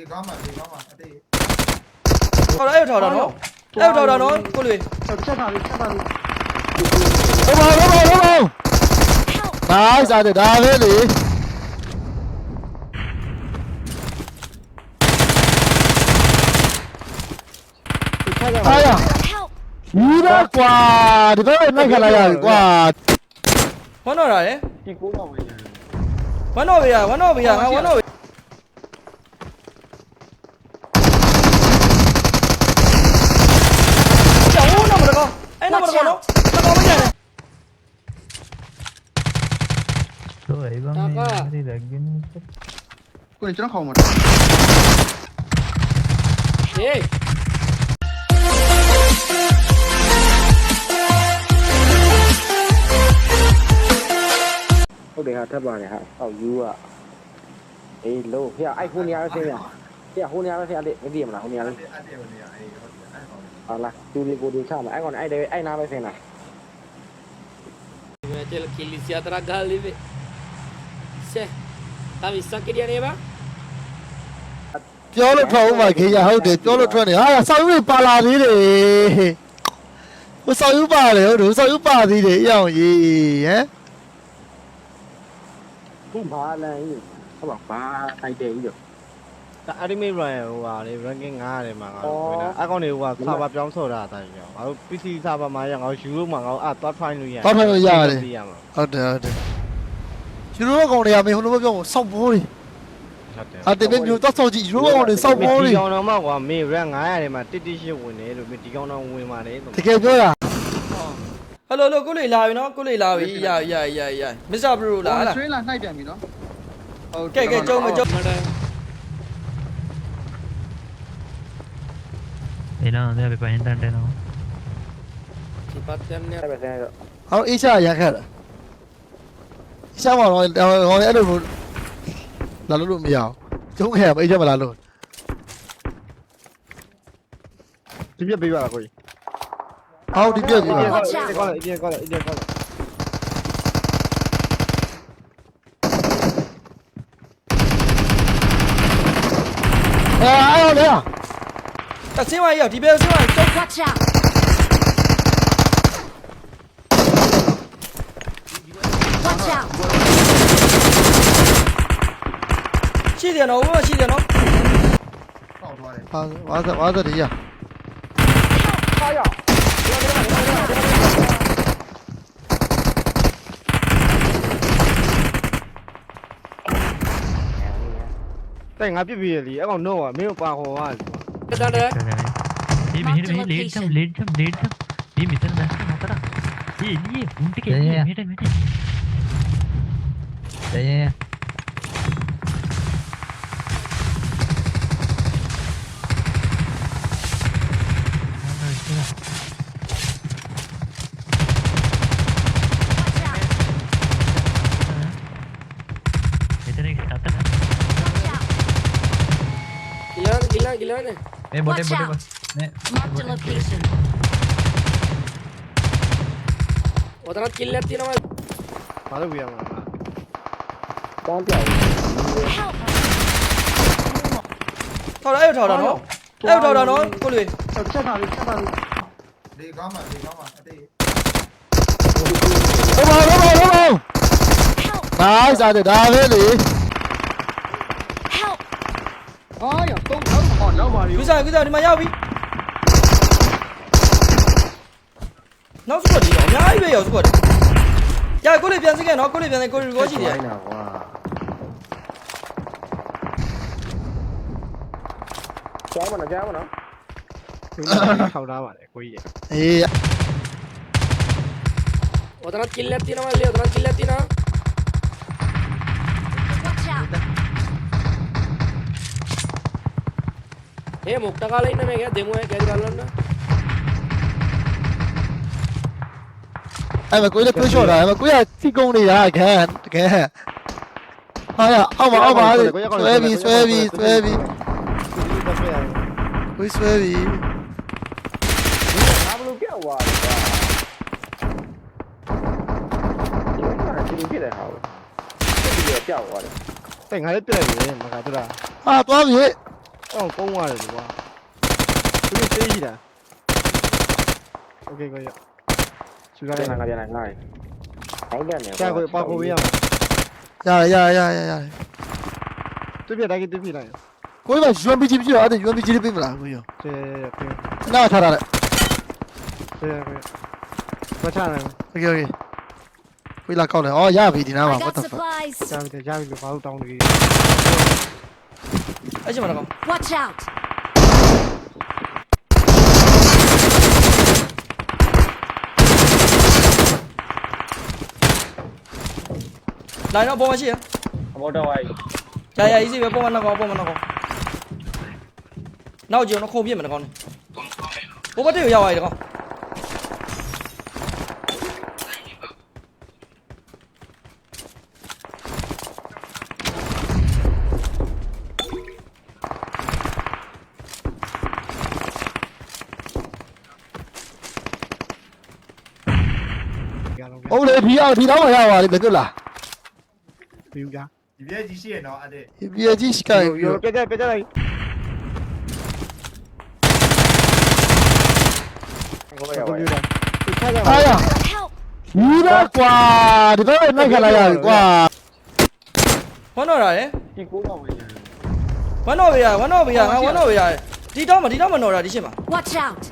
လေကောင်းပါလေကောင်းပါအတေးထောက်တာအဲ့ထောက်တာနော်အဲ့ထောက်တာနော်ကိုလေချက်ပါပြီချက်ပါပြီဟုတ်ပါဟုတ်ပါဟုတ်ပါနိုင်စားတယ်ဒါပဲလေချက်ရအားရညီးတော့ကွာဒီဘက်နိုင်ခလာရကွာဝမ်းတော့တာလေဒီကိုတော့ဝင်တယ်ဝမ်းတော့ဘေးရဝမ်းတော့ဘေးရငါဝမ်းတော့ န်တော်ခေါင်းမှာ ဟေး ဟုတ်တယ်ဟာထပ်ပါတယ်ဟာဟောက်ယူอ่ะအေးလို့ဖေအိုက်ဖုန်းနေရာဆင်းရဖေဟိုနေရာဆင်းရလေမသိရမလားဟိုနေရာလေ အတေးကိုနေရအေးဟုတ်တယ်အဲ့ ဟာလားသူဒီကိုဒီချမှာအဲ့ကောင်အဲ့တဲ့အဲ့နားပဲဆင်းတာ Metel kilisi atrak gali be. Se. Ta vissa kiriya ne ba? ပြောလို့ထွက်ဦးမှာခေရဟုတ်တယ်ပြောလို့ထွက်နေဟာဆောက်ယူပါလာသေးတယ်ဟိုဆောက်ယူပါတယ်ဟုတ်တယ်ဆောက်ယူပါသေးတယ်အအောင်ရေးဟမ်ခုဘာလန်ကြီးဟောပါဘာထိုက်တယ်ကြီးတော့ အရီမေရန်ဟိုဟာလေ ranking 9ရတယ်မှာငါတို့ဝင်တာအကောင်တွေဟိုဟာဆာဗာပြောင်းဆော့တာအတိုင်းပြောငါတို့ PC ဆာဗာမှာရငါတို့ယူလို့မှာငါတို့အသွား try လို့ရတော့ထွက်လို့ရတယ်သိရမှာဟုတ်တယ်ဟုတ်တယ်ယူရိုကောင်တွေကမင်းဟိုလိုပြောစောက်ဘောတွေဟုတ်တယ်အတေးမျိုးတော့စောက်ကြည့်ယူရိုကောင်တွေစောက်ဘောတွေဒီကောင်တော့မှကွာမေ rank 900ထဲမှာတစ်တစ်ရှစ်ဝင်တယ်လို့ဒီကောင်တော့ဝင်ပါလေတကယ်ပြောရဟယ်လိုလိုကိုလေလာပြီနော်ကိုလေလာပြီရရရရမစ္စတာဘရူလာဟလား train လာနှိုက်ပြန်ပြီနော်ဟုတ်ကဲကဲကြုံမကြုံ Elano, debe para entrar de nuevo. ။ဟောအေးချရခက်လား။အေးချမတော့ဟောအဲ့လိုလာလို့လို့မရအောင်။ကျုံးခဲ့ရမအေးချမလာလို့ဒီပြက်ပေးပါလားကိုကြီး။အော်ဒီပြက်ကြီးလား။ဒီကောလာဒီကောလာဒီကောလာ။အာအော်လေ။ လေ တဆင်းဝါရောက်ဒီဘက်ဆင်းဝါကျုံ Watch out! Watch out! ရှိတယ်နော်ဘုမရှိတယ်နော် ပေါက်သွားတယ် ဟာဝါသဝါသတည်းရ တဲ့ငါပြပြရလीအကောင်တော့ကမင်းပါဟောပါ അതാണ് ഈ main main late jam late jam late jam ഈ മിത്തൻ ബാക്ക് നോക്കടാ. ഈ ഈ മുണ്ടിക്ക് മേടേ മേടേ? ഏ မင်းဘောတင်ဘောတင်မင်း Marked a location. ဟိုတန်းကင်းလက်တင်မှာဘာလို့ဝေးရမှာတန်းပြ Help! ထော်တာအဲ့ထော်တာနော်အဲ့ထော်တာနော်ကိုလွေဆက်ချက်တာလေးချက်တာလေးလေကောင်းပါလေကောင်းပါအတေးဟိုပါဟိုပါဟိုပါ Help! ဒါစားတယ်ဒါပဲလေ ဟောနောက်ပါရီကိစ္စကိစ္စဒီမှာရောက်ပြီနောက်စုတော့ဒီတော့အများကြီးပဲရောက်စုတော့ရကိုလေးပြန်စိကဲနော်ကိုလေးပြန်စိကိုရီကိုရှိတယ်ဟွာကြားမလားကြားမလားဒီမှာထောက်ထားပါတယ်ကိုကြီးရေအေး otra kill လက်တင်မလေး otra kill လက်တင်နော် ఏ ముక్త కాలైన మేఘ దెమో ఏ గేజ్ కాలన్న အဲ့မကိုလည်းပြေချော့တာအဲ့မကိုရစီကုန်းနေတာခံတကယ်ဟာရအောင်ပါအောင်ပါဆွဲပြီးဆွဲပြီးဆွဲပြီးကိုဆွဲပြီးဘာလို့ပြောက်သွားလဲ你别来好了，这个也叫我了。哎，俺也别来人，我看对了。啊，多少米？ အော်ကုန်းရတယ်ကွာသူတို့သေးကြီးလား OK ကိုရချူလိုက်ပြန်လာငါပြန်လာငါလိုက်ဟိုက်တယ်နေကြာကိုပေါက်ကိုပေးရမယ်ရတယ်ရတယ်ရတယ်ရတယ်ရတယ်သူပြတိုင်းသူပြလိုက်ကိုယ်က UMPG ပြည့်တော့အဲ့ဒါ UMPG လေးပေးမလားကိုရကျဲကျဲနားထားတာလေကျဲကျဲမချနိုင်ဘူး OK OK ပြေးလာကောက်တယ်အော်ရပြီဒီနားမှာ I what got the fuck supplies. ကြာပြီကြာပြီဘာလို့တောင်းနေလဲ အဲ့ချိန်မှာတော့ Watch out. လိုင်းတော့ပေါ်မှာရှိရဘောတော့ဝိုင်းကြာရ easy ပဲပေါ်မှာတော့ပေါ်မှာတော့နောက်ကြည့်တော့ခုံပြစ်မယ်တော့ကောင်းနေဘိုးဘတ်တေကိုရောက်သွားပြီတော့ရ တော့ဒီတော့မရပါဘူးလေကွလားဘူးကဒီပြည့်ကြီးရှိရနော်အဲ့ဒီပြည့်ကြီးရှိကိုင် Yo, yo, piacha, piacha de ahí. Tengo media guay. အားရ Help! ဘူးလားကွာဒီတော့လည်းနိုင်ခလာရတယ်ကွာဝမ်းတော့တာလေ Y cura, güey. ဝမ်းတော့ပြရဝမ်းတော့ပြရငါဝမ်းတော့ပြရဒီတော့မဒီတော့မနော်တာဒီရှင်းမှာ Watch out!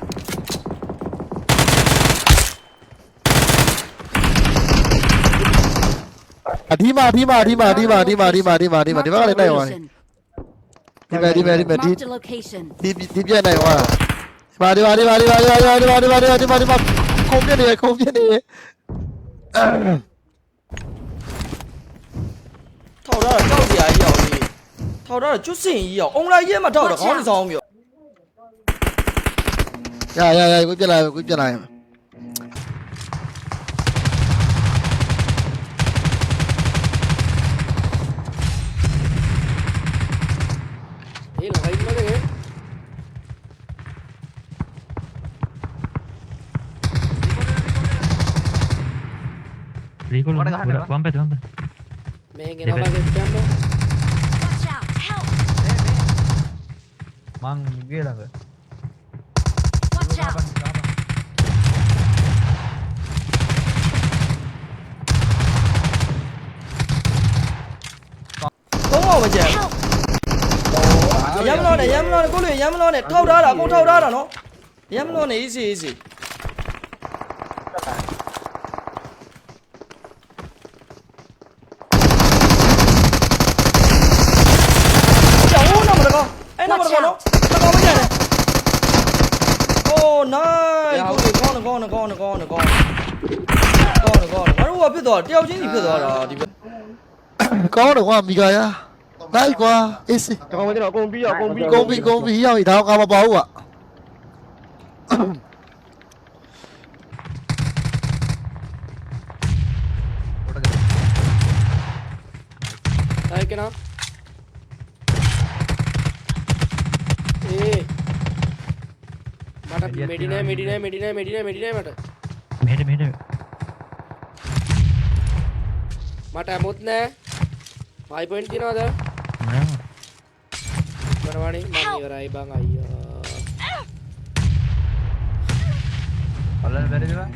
ဒီမှာဒီမှာဒီမှာဒီမှာဒီမှာဒီမှာဒီမှာဒီမှာဒီ Marked ဘက်ကလည်းနိုင်သွား location. ဒီမဲ့ဒီမဲ့ဒီမဲ့ဒီ Marked a location. ဒီဒီပြက်နိုင်သွားဒီမှာဒီမှာဒီမှာဒီမှာဒီမှာဒီမှာဒီမှာဒီမှာဒီမှာဒီမှာခုံပြနေခုံပြနေ ထောက်ထားတာကြောက်စရာကြီးအောင်ကြီးထောက်ထားတာကျွတ်စင်ကြီးအောင်အုံလိုက်ရဲမှာထောက်တာခေါင်းနေဆောင်မျိုး ရရရကိုပြက်လာကိုပြက်လာရ Recall on. Pura, one bed, one bed. Main ginawa ganyan mo. Watch out. Help. Mang gila lang. Watch out. Có mà chè. Dám lo này, dám lo này, có luyện dám lo này, thâu ra đó, con thâu ra đó nó. Dám lo này easy easy. nó nó con nó nhảy nó, ô nó, dạ, con nó, con nó, con nó, con nó, con nó. con con này con này. Nó biết rồi đeo chính thì biết nó, đó đi có được không bị cái á? Đấy qua easy con bị con bị con bị con bị con bị rồi thao cao bao ạ. Đây cái nó මට මෙඩිනෑ මෙඩිනෑ මෙඩිනෑ මෙඩිනෑ මෙඩිනෑමට මෙට. මෙට මට ඇමුත් නෑ. මයිපෙන් තිනවාද කරවනි මරයි බං. අයියෝ. අල්ල බැරිවා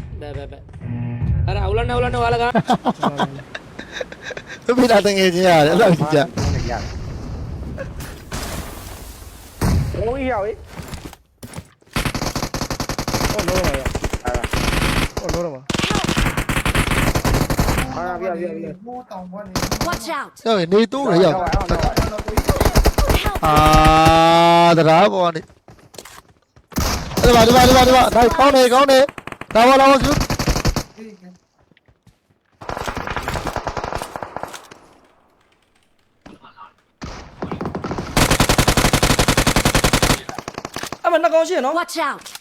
අර අවුලන්න අවුලන්න වාල ගන්න. තුපි රටන් ගේ යාර ලවිච්චා ඔය යාවේ. bro. Ah. Watch out. Trời đi tú rồi giờ. À, thật ra bọn đi. Đi vào, đi vào, đi vào, đi vào. Đây, con này, con này. Đâu vào, đâu vào trước. À, mình nó có gì nó. Watch out.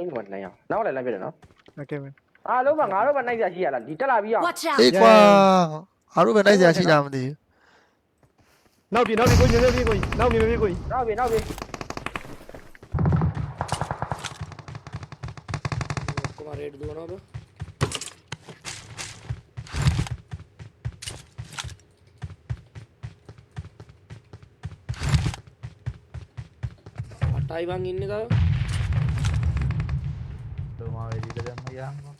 င်းမလိုက်အောင်နောက်လည်းလိုက်ပြတယ်နော်โอเคမင်းအားလုံးကငါတို့ပဲနိုင်စရာရှိရလားဒီတက်လာပြီးအောင် Watch out! အေးကွာငါတို့ပဲနိုင်စရာရှိတာမသိဘူးနောက်ပြီနောက်ပြီကိုညင်းနေပြီကိုနောက်ပြီပြီကိုနောက်ပြီနောက်ပြီကိုမရေဒူနော်ဗျအတိုင်းဘာငင်းနေကော Andiamo.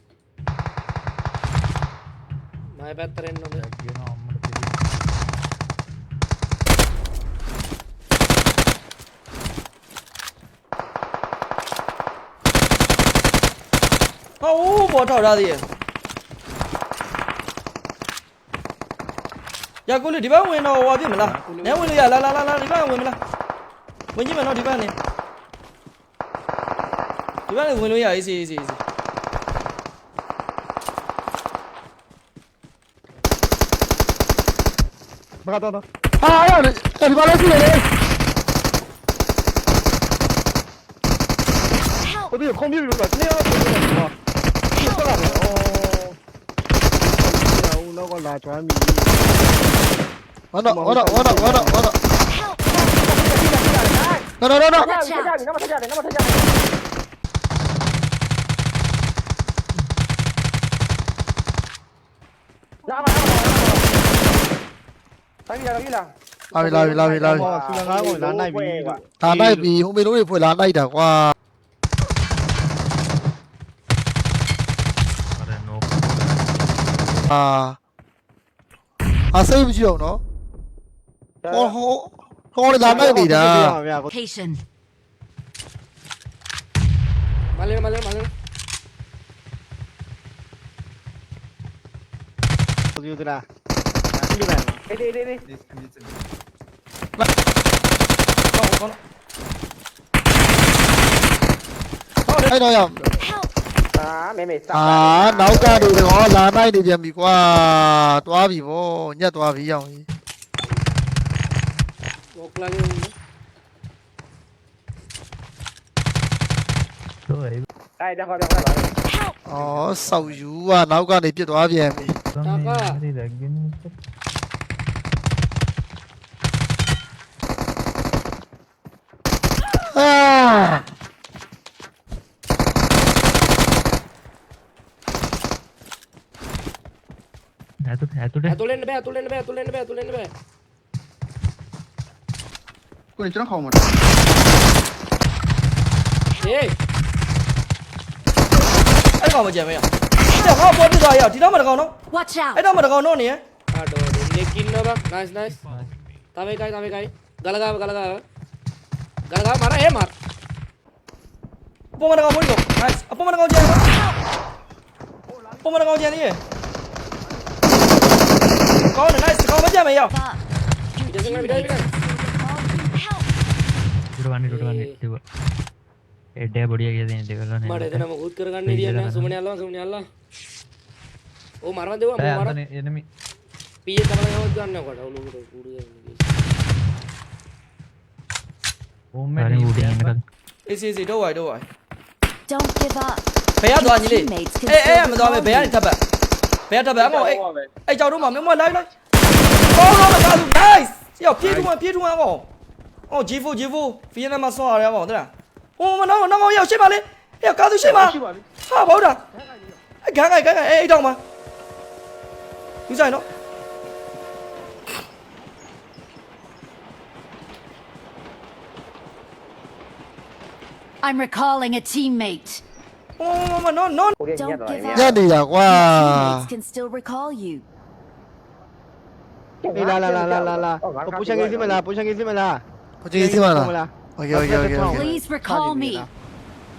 Ma è per tre nove. Io no, non lo vedo. Oh, bỏ trò ra gì? Dạ cô lì đi bán nguyên đâu qua biết mình làm. Nếu nguyên lì à la la la la đi bán nguyên mình làm. Nguyên chứ mà nó đi bán này. Đi bán này nguyên lì à easy easy easy. မယ်နော်ဒီဘက်နေဒီဘက်နေဝင်လို့ရအေးစီအေးစီအေးစီဘာတော့တော့ဟာအဲ့ဒီဘာလဲရှိနေလေ Help! ကိုဒီကွန်ပျူတာလို့ကနေရောကိုတော့ဟာဖြစ်သွားတယ်အော်ဦးတော့ကလာချွမ်းပြီဝါတော့ဝါတော့ဝါတော့ဝါတော့ဝါတော့ Help! နော်နော်နော် Watch ထကြ out! တယ်နမထကြတယ်နမထကြတယ်လာပါလာပါ တိုင်းပြရပြီလားလာပြီလာပြီလာပြီလာပြီဟောဆူလန်ကားကိုလာနိုင်ပြီလာလိုက်ပြီဟိုမေတို့တွေဖွေလာလိုက်တာကွာပါတယ်နော်အာအစိမ့်ကြည့်အောင်နော်ဟောဟောဟောလာနိုင်နေတာ patient မလေးမလေးမလေး Dios de la... လားဒီမဲ့အေးအေးအေး This this ကောင်းကောင်းအဲ့တော့ရ Help! အာမဲမဲစာအာနောက်ကနေတော့လာနိုင်နေပြန်ပြီကွာတွားပြီဗောညက်သွားပြီအောင်ကြီးဝေါကလာနေ तो है အဲ့ဒါခေါ် Ertuğrul, Ertuğrul. Ertuğrul elinde be, Ertuğrul elinde be, Ertuğrul elinde be, Ertuğrul elinde be. 그 있잖아 가오마 Hey! Anh còn mà chèm mày à? Đừng có bớt đi rồi à, thì đó mà đừng có nó. Watch out! Ấy đó mà đừng có nó nè. Ah, do do. Ne kill na bak. Nice, nice. Tave kai, tave kai. Galaga, galaga. Galaga mara, eh mar. 뽀마 나가 버리고 나이스 아 뽀마 나가 오지 뽀마 나가 오지 아니 가오네 나이스 가오 맞지 않아요 दुर्वानी दुर्वानी देखो एड्डे बढ़िया गया देने देखो लो मारे देना मैं खुद करूँगा नहीं दिया ना सुमने आला सुमने आला ओ मारवा देवा मारवा एनिमी पीए करना है वो जानने को डाउन लोग उड़ गए ओम में नहीं उड़ेंगे इसी इसी do I do I Don't give up. ဘယ်ရသွားညီလေး Teammates can အေးအေး still မသွားပဲ recall ဘယ်ကနေ you. ထပ်ပတ်ဘယ်ကထပ်ပတ်အမေအေးအဲ့ကြောက်တော့မမမလိုက်လိုက်ကောင်းတော့မကားလူ nice ယောပြေးထူမပြေးထူမကောအော် G4 G4 ဖီယနာမဆောရရအောင်တဲ့လားဟိုမနောနောင်ရောက်ရှေ့ပါလေအေးကားသူရှေ့ပါဟာဘောတာအဂန်းဂိုင်ဂန်းဂိုင်အေးတောင်းပါယူဆိုင်နော် I'm recalling a teammate. Ô mà nó nó Don't give up. Ra đi. Teammates can still recall you. Đi là là là là là là. Có bố sang gì mà là bố sang gì mà là. Bố sang gì mà là. Please recall me.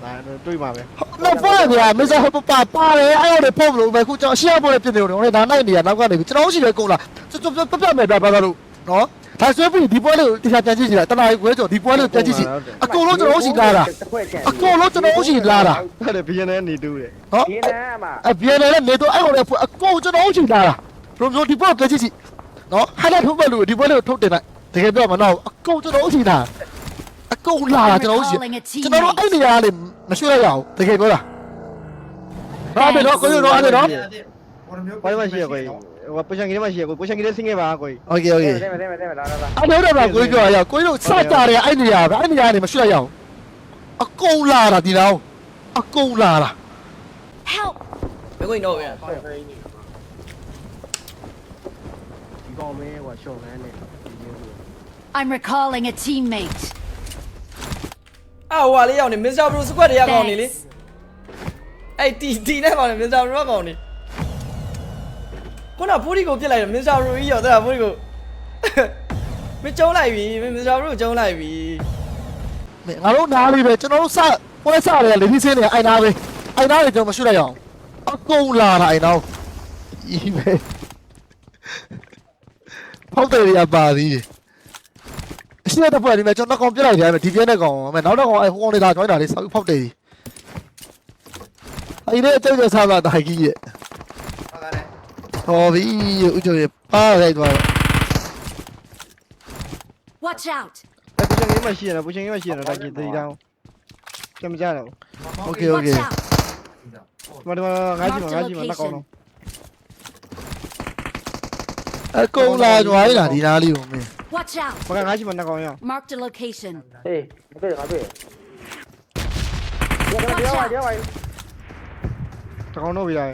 Là tôi mà về. Nó phải thì à, bây đấy, ai để phong rồi về khu chợ xe bộ đẹp tiền điều đó này đá này thì à, năm qua để cái chỗ gì đấy cũng là, chụp chụp chụp chụp mệt bà bà đâu. Đó. လားကျွန်တော်ပြပြမယ်ဗျာဘာသာလို့နော်ဒါဆွဲပြီးဒီပွဲလေးကိုတရားပြန်ကြည့်ကြည့်တာတနားကြီးခွဲကျော်ဒီပွဲလေးကိုပြန်ကြည့်ကြည့်အကုန်လုံးကျွန်တော်ရှိလာတာအကုန်လုံးကျွန်တော်ရှိလာတာဟုတ်တယ်ဘီယန်နဲ့နေတူးတယ်နော်ဒီနာမှာအပြင်းနဲ့နေတော့အဲ့ဟိုလေအကုန်ကျွန်တော်ရှိလာတာဘယ်လိုဒီပွဲပြန်ကြည့်ကြည့်နော်ဟာလာထုတ်မဲ့လူဒီပွဲလေးကိုထုတ်တင်လိုက်တကယ်ပြောမှာနော်အကုန်ကျွန်တော်ရှိလာအကုန်လာတာ I'm ကျွန်တော်ရှိ recalling a ကျွန်တော်တို့အဲ့ teammate. နေရာလေးမရွှေ့ရအောင်တကယ်ပြောတာဟုတ်တယ်နော်ကိုရတော့အဲ့နော်ဘောမျိုးဘာမှရှိရကို ဟိုပူချန်ကြီးမရှိရကိုပူချန်ကြီးလေးဆင်းခဲ့ပါကို โอเคโอเค တဲမဲတဲမဲတဲမဲလာလာလာ အဲ့တော့တော့ကိုပြောရအောင်ကိုတို့စကြတယ်အဲ့နေရာပဲအဲ့နေရာနေမရွှေ့ရအောင်အကုန်လာတာဒီတော့အကုန်လာတာ Help! ဘယ်ကိုတော့ဗျာ ဒီကောင်မဲဟိုရှော့ခန်းနဲ့ I'm recalling a teammate. အာဟိုဟာလေးရောက်နေမစ္စတာဘရူစကွက်တွေကကောင်နေလေ Thanks. အဲ့တီတီနဲ့ကောင်နေမစ္စတာဘရူကကောင်နေ ခုနဖိုးဒီကိုပြစ်လိုက်တယ်မစ္စတာဘရူကြီးရောတဲ့ဖိုးဒီကိုမကျုံးလိုက်ပြီမစ္စတာဘရူကိုကျုံးလိုက်ပြီငါတို့နားလေးပဲကျွန်တော်တို့စပွဲစတယ်လေဒီစင်းနေအိုင်နာပဲအိုင်နာတွေကျွန်တော်မရွှေ့လိုက်အောင်အကုန်လာတာအိုင်နာဤပဲဖောက်တယ်ရပါသေးတယ်အရှိတဲ့ပွဲဒီမဲ့ကျွန်တော်ကောင်ပြလိုက်တယ်ဒီပြဲနဲ့ကောင်မဲ့နောက်တော့ကောင်အဲဟိုကောင်နေတာကျွိုင်းတာလေးဆောက်ဖောက်တယ်အဲ့ဒီအကျိုးကျစားတာတာကြီးရဲ့ဟုတ်ကဲ့ တော်ပြီဥချိုရပါလိုက်သွားတော့ Watch out! အဲ့ပူချင်ကြီးမှရှိရတာပူချင်ကြီးမှရှိရတာဒါကြီးသတိထားအောင်ကြံမကြတော့ Okay Watch okay out! ဒီမှာဒီမှာငါးကြီးမှာငါးကြီးမှာလက်ကောင်းတော့အကုန်လာကြွားရတာဒီသားလေးကိုမင်း Watch out! ဘာကငါးကြီးမှာလက်ကောင်းရအောင် Marked a location. ဟေးငါပြေးငါပြေးတကောင်တော့ပြရတယ်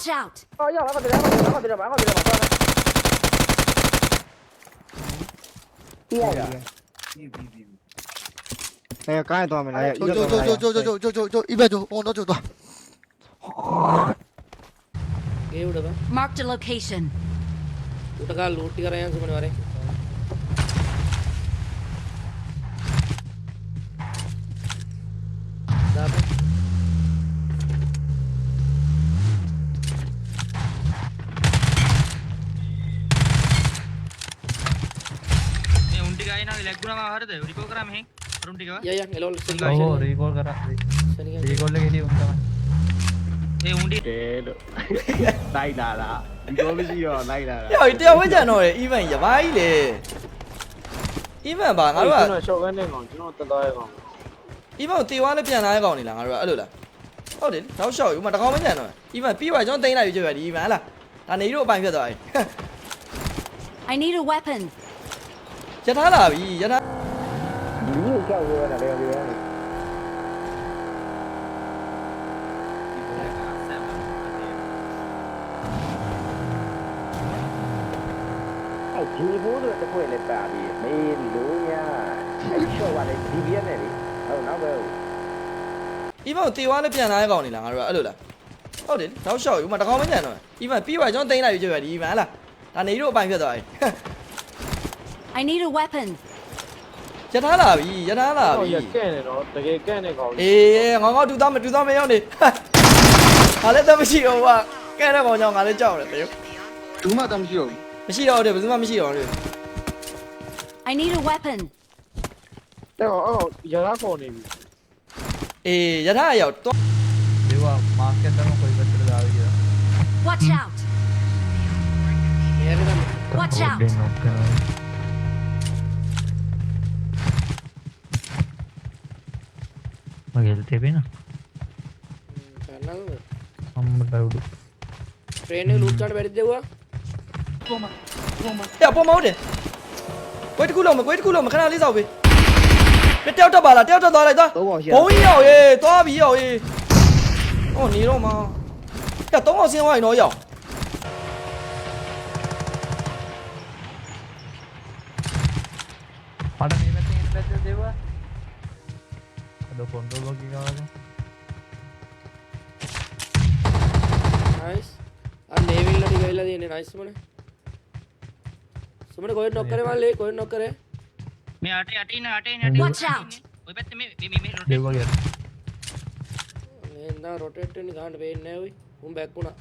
Watch out! Aa ya arka direğe bak. Arka direğe bak. Arka direğe bak. 哎，刚才多少没来？走走走走走走走走走走，一百走，往那走走。ये उड़ का Marked a location. उड़ का लूट कर रहे हैं सुमन वाले दादा लेगुना में हर दे रिकॉल करा मैं रूम ठीक है या या हेलो सुन ओ रिकॉल करा रिकॉल लेके दी उनका ए उंडी डेड नहीं ना ना रिकॉल भी जी और नहीं ना ना ये तो वजह नो इवन ये भाई ले even ပါငါတို့ကကျွန်တော် shotgun နဲ့ကောင်ကျွန်တော်တက်သွားရကောင် even တေဝါနဲ့ပြန်လာရကောင်နေလားငါတို့ကအဲ့လိုလားဟုတ်တယ်နောက်ရှောက်ယူမတကောင်မညံတော့ even ပြီးပါကျွန်တော်တင်လိုက်ပြီကြွရဒီ even ဟလားဒါနေတို့အပိုင်ပြတ်သွားပြီ I need a weapon chết hết rồi bị gì chết hết dính luôn cái vừa là đeo đi đó Ai chi vô rồi ta quên lên bà đi Mê đi lũ nha Ai cho bà này đi biến anh ấy Đâu nó bèo rồi. I need a weapon. ရထားလာပြီရထားလာပြီကဲ့နေတော့တကယ်ကဲ့နေကောင်အေးငေါငေါတူသားမတူသားမရောက်နေဟာလည်းတော့မရှိတော့ဟာကဲ့တဲ့ကောင်ကြောင့်ငါလည်းကြောက်တယ်တရုတ်ဒူးမှတမ်းရှိတော့ဘူးမရှိတော့တယ်ဘယ်သူမှမရှိတော့တယ် I need a weapon. တဲ့ကောင်အော်ရတာကောင်နေပြီအေးရထားရောက်တော့ देवा मार्केट में कोई बच्चे जा रही है Watch out. Watch out. వెళ్తేపోయినా అమ్మడు ట్రైన్ లూప్ చాట్ పెడితేవా ఏ అప్ప మౌడే కోయిట్ కూలో అమ్మ కోయిట్ కూలో అమ్మ కనా లీసావు బే 别掉这把了，掉这把来着。红药耶，多比药耶。哦，你弄吗？这东奥先玩一弄药。do logi, galera. නයිස් අර නේවිල්ලට ගිහිල්ලා තියෙන්නේ නයිස් මොනේ සුමන කොහෙන් නොක් කරේ මල්ලේ කොහෙන් නොක් කරේ මේ අට යට ඉන්න අට ඉන්න අට watch out. ඔය පැත්තේ මේ මේ මේ රොටේට් දෙවගේ මේ නෑ රොටේට් වෙන්නේ ගන්න පේන්නේ නෑ ඔයි උඹ බැක් වුණා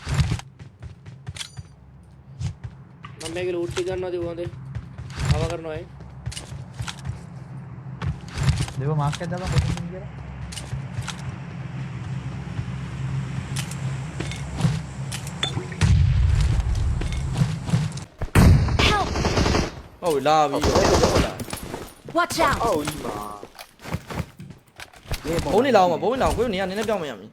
මම මේක ලූට් ටික ගන්නවද උඹද ආව කරනවා ඒ දෙව මාක් එකක් දාපන් කොහෙන්ද කියලා ဟုတ်လာပြီဟုတ်လာ Watch out! အောက်ကြီးမှာ ဘုံနေလာအောင်ပါဘုံနေလာအောင်ကိုယ်နေရနည်းနည်းပြောင်းမရမီ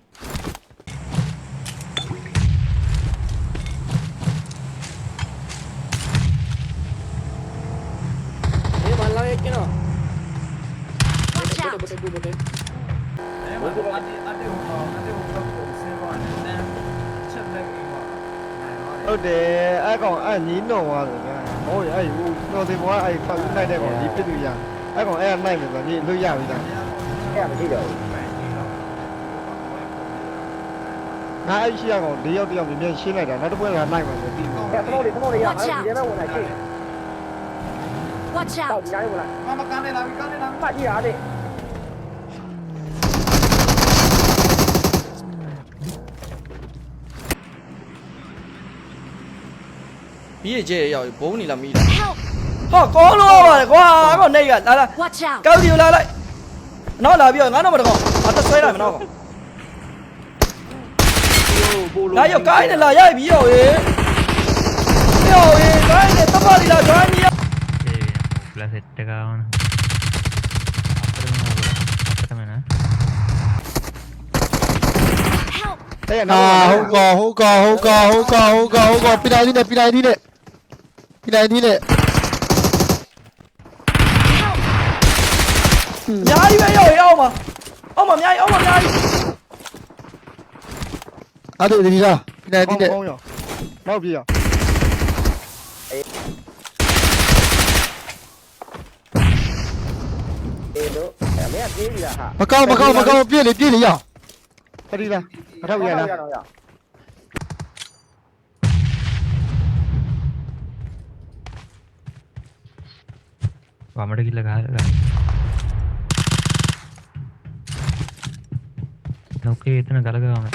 အေးဘာလာရဲ့ကနော် Watch ဘတ် out! ဘတ်ဘတ်ဘတ် အဲ့မှာအတေအတေဟိုတော့အတေဟိုတော့ကိုဆင်းသွားတယ်တန်းချက်လက်ကြီးပါနိုင်ပါ ဟုတ်တယ်အဲ့ကောင်အဲ့ညီးနှုံသွားတယ်ဗျာဟောအဲ့ဟို တော်စင်ဘွားအဲ့ဖတ်လိုက်တဲ့ကောင်ဒီပြစ်သူရအဲ့ကောင်အဲ့နိုင်တယ်ဆိုညီလွတ်ရပြီလားအဲ့မရှိတော့ဘူးငါအဲ့ရှိရကောင်၄ယောက်တယောက်မြင်မြင်ရှင်းလိုက်တာနောက်တစ်ပွဲကနိုင်မှာဆိုပြီးပြီအဲ့တော့ဒီကတော့ရအောင်ဒီထဲမှာဝင်လာရှိ Watch တော့ out! ဒီတိုင်းဝင်လာမမကနေလာပြီကနေလာပြီပတ်ကြည့်ရတယ်ပြီးရကျဲရောက်ဘုံနေလာမိတာ Help! ကောကောလို့ပါလေကွာကောနေရလာလာ Watch out! ကောက်ဒီကိုလာလိုက်နောက်လာပြီးတော့ငါတော့မတကောအသက်ဆွဲလိုက်မနောက်ကောလာရောက်ကိုင်းနဲ့လာရိုက်ပြီးရောဟေးရောဟေးကိုင်းနဲ့တပါလီလာကိုင်းပြီးရော plus set కావాలి అర్థమేనా Help! တဲ့နာအာဟုတ်ကောဟုတ်ကောဟုတ်ကောဟုတ်ကောဟုတ်ကောဟုတ်ကောပြတိုင်းဒီနဲ့ပြတိုင်းဒီနဲ့ပြတိုင်းဒီနဲ့ က်မှာအောက်မှာအများကြီးအောက်မှာအများကြီးအားတို့ဒီလားဒီနေဒီနေမောင်းရမောင်းပြေးရเอโลအမေကပြေးပြီလားဟာမကောက်မကောက်မကောက်ပြည့်လေပြည့်လေရအောင်တတိလားအထောက်ရလားဘာမတကြီးလကားလကား नौकरी इतना गलत काम है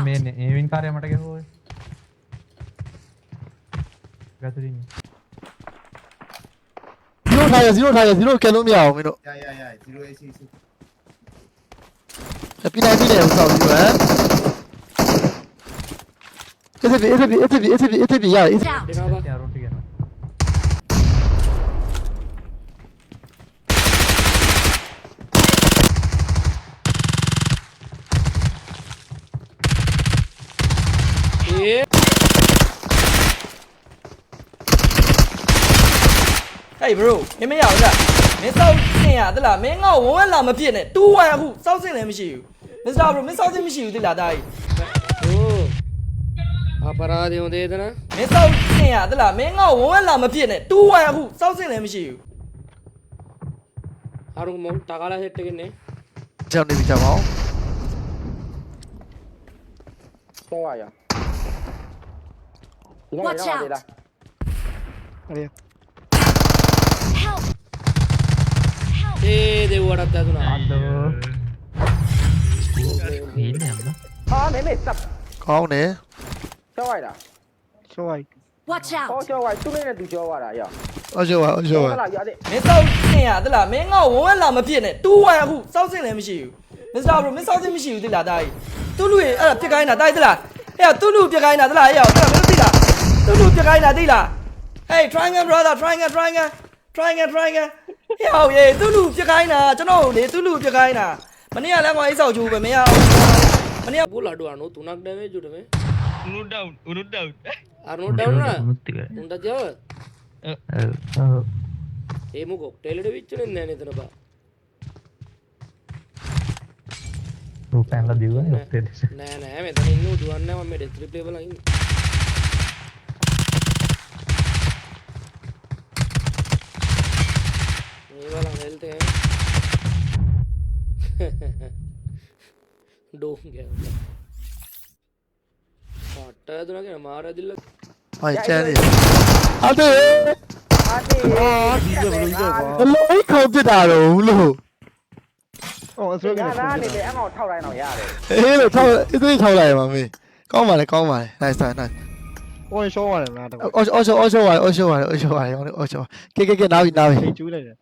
मैं एमिन कार्य मट गया होए। गैदरिंग ज़ीरो था ज़ीरो था ज़ीरो कैनो में आओ मेरे या या या ज़ीरो ऐसी ऐसी अपनी नहीं है उसका ज़ीरो है? AC ပြလိုက်သေးနဲ့ဟိုဆောက်ပြီးဟမ်အဲ့ဒါအဲ့ဒါအဲ့ဒါအဲ့ဒါအဲ့ဒါရရ Watch out! ဒီနာပါ यार रोटी करना အေး ဟေး bro မင်းမရဘူးလားမင်းစောက်စင်ရသလားမင်းငါ့ကိုဝဝလာမဖြစ်နဲ့2 1အခုစောက်စင်လည်းမရှိဘူးမစ္စတာ bro မင်းစောက်စင်မရှိဘူးသလားတာကြီး โอ้ အပရာဒိုဒေဒနာမင်းစောက်စင်ရသလားမင်းငါ့ကိုဝမ်းဝမ်းလာမဖြစ်နဲ့တူဝိုင်အခုစောက်စင်လည်းမရှိဘူးအာရုံမောင်တာကလာဟက်တကင်းနေကြောင်နေပြီကြောင်အောင်တော့ရရဒီလိုက်ရအောင်လေလားအရေအေးဒေဝရတာဒုနာအန်ဒိုဘယ်နေမလားဟာမဲမဲစပ်ကောင်းတယ် တော့ရတာဆိုလိုက် Watch ဟော out! ကျော်ဝိုင်သူ့နဲ့သူကျော်ရတာရအော်ကျော်ပါအော်ကျော်ဟောပါလာရတဲ့မင်းစောက်စင်ရသလားမင်းငါ့ကိုဝဝလာမဖြစ်နဲ့2 1အခုစောက်စင်လည်းမရှိဘူးမစ္စတာ bro မင်းစောက်စင်မရှိဘူးသလားတာကြီးသူ့လူရဲ့အဲ့ဒါပြစ်ခိုင်းတာတာကြီးသလားဟဲ့သူ့လူပြစ်ခိုင်းတာသလားဟဲ့ဟောမင်းသိလားသူ့လူပြစ်ခိုင်းတာသိလား Hey triangle brother triangle triangle triangle triangle ဟဲ့ဟောရေသူ့လူပြစ်ခိုင်းတာကျွန်တော်လေသူ့လူပြစ်ခိုင်းတာမနေ့ကလည်းကွာအိတ်ဆောက်ချိုးပဲမရဘူးမနေ့ကဘူးလာတော့နော်သူနာကဒဲ උනුත් ඩවුන් උනුත් ඩවුන් අර උනුත් ඩවුන් වුණා උන්ට ජව ඒ මොකක් ටෙලෙට විච්චුනේ නැහැ නේද බා රූපයන්ලා දිව්වනේ ඔස්සේ දෙස නෑ නෑ මෙතන ඉන්න උඩුවන්නේ මම ඩෙත් රිප්ලේ බලන් ඉන්නේ මේ බලන් හෙල්ට් එක ඩෝම් ගෑවා அது လုံးခေါက်ပြစ်တာတော့လို့အမောက်ထောက်လိုက်တော့ရတယ်အေးလို့ထောက်အစ်သေးထောက်လိုက်ပါမင်းကောင်းပါလေကောင်းပါလေ nice nice nice အော်ရှော့ပါတယ်မလားတော့အော်အော်ရှော့အော်ရှော့ပါလေအော်ရှော့ပါလေအော်ရှော့ပါလေအော်ရှော့ပါလေကဲကဲကဲနားပြီနားပြီ ထိတ်ကျူးလိုက်တယ်